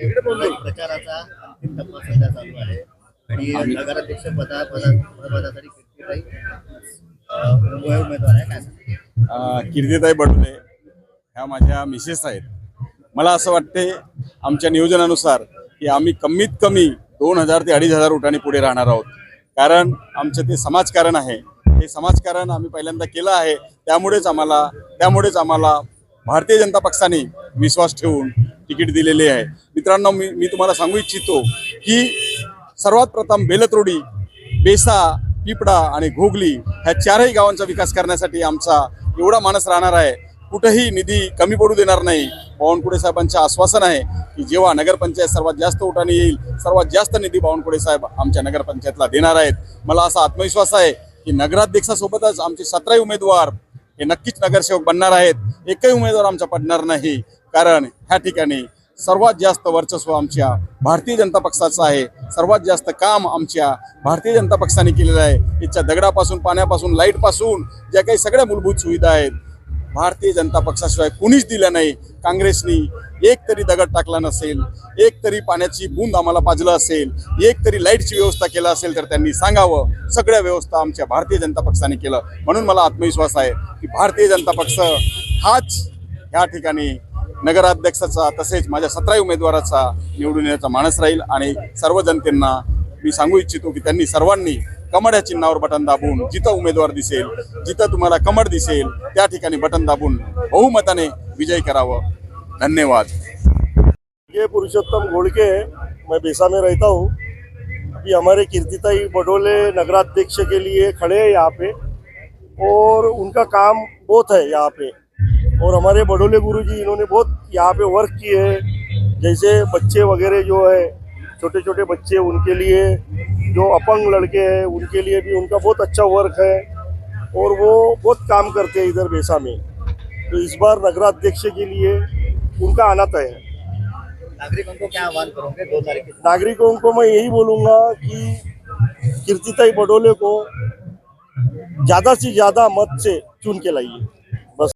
प्रचाराचा. अंतिम टप्पा सध्या चालू आहे. आणि नगराध्यक्ष पदा पदासाठी कीर्तीताई उमेदवार आहे काय ह्या माझ्या मिसेस आहेत. मला असं वाटते आमच्या नियोजनानुसार की आम्ही कमीत कमी दोन हजार ते अडीच हजार उठाने पुढे राहणार आहोत. कारण आमचं ते समाजकारण आहे. हे समाजकारण आम्ही पहिल्यांदा केलं आहे. त्यामुळेच आम्हाला त्यामुळेच आम्हाला भारतीय जनता पक्षाने विश्वास ठेवून तिकीट दिलेले आहे. मित्रांनो मी मी तुम्हाला सांगू इच्छितो की सर्वात प्रथम बेलत्रोडी बेसा पिपडा आणि घोगली ह्या चारही गावांचा विकास करण्यासाठी आमचा एवढा मानस राहणार आहे. कुठेही निधी कमी पडू देणार नाही. बावनकुळे साहेबांचे आश्वासन आहे की जेव्हा नगरपंचायत सर्वात जास्त ओटाने येईल सर्वात जास्त निधी बावनकुळे साहेब आमच्या नगरपंचायतला देणार आहेत. मला असा आत्मविश्वास आहे की नगराध्यक्षासोबतच आमचे सतराही उमेदवार हे नक्कीच नगरसेवक बनणार आहेत. एकही उमेदवार आमचा पडणार नाही. कारण ह्या ठिकाणी सर्वात जास्त वर्चस्व आमच्या भारतीय जनता पक्षाचं आहे. सर्वात जास्त काम आमच्या भारतीय जनता पक्षाने केलेलं आहे. इथच्या दगडापासून पाण्यापासून लाईटपासून ज्या काही सगळ्या मूलभूत सुविधा आहेत भारतीय जनता पक्षाशिवाय कुणीच दिल्या नाही. काँग्रेसनी एक तरी दगड टाकला नसेल एक तरी पाण्याची बूंद आम्हाला पाजलं असेल एक तरी लाईटची व्यवस्था केलं असेल तर त्यांनी सांगावं. सगळ्या व्यवस्था आमच्या भारतीय जनता पक्षाने केलं. म्हणून मला आत्मविश्वास आहे की भारतीय जनता पक्ष हाच ह्या ठिकाणी नगराध्यक्षाचा तसेच माझ्या सतराही उमेदवाराचा निवडून येण्याचा माणस राहील आणि सर्व जनतेंना मी सांगू इच्छितो की त्यांनी सर्वांनी कमळ या चिन्हावर बटन दाबून जिथं उमेदवार दिसेल जिथं तुम्हाला कमळ दिसेल त्या ठिकाणी बटन दाबून बहुमताने विजय करावं. धन्यवाद. ये पुरुषोत्तम घोड़के मैं बेसा में रहता हूँ। अभी हमारे कीर्तिताई बडोले नगराध्यक्ष के लिए खड़े हैं यहाँ पे और उनका काम बहुत है यहाँ पे। और हमारे बडोले गुरु जी इन्होंने बहुत यहाँ पे वर्क किए हैं। जैसे बच्चे वगैरह जो है छोटे छोटे बच्चे उनके लिए जो अपंग लड़के हैं उनके लिए भी उनका बहुत अच्छा वर्क है। और वो बहुत काम करते हैं इधर बेसा में। तो इस बार नगराध्यक्ष के लिए उनका आना तय है। नागरिकों को क्या आह्वान करोगे दो तारीख नागरिकों को मैं यही बोलूँगा कि कीर्तिताई बडोले को ज़्यादा से ज़्यादा मत से चुन के लाइए।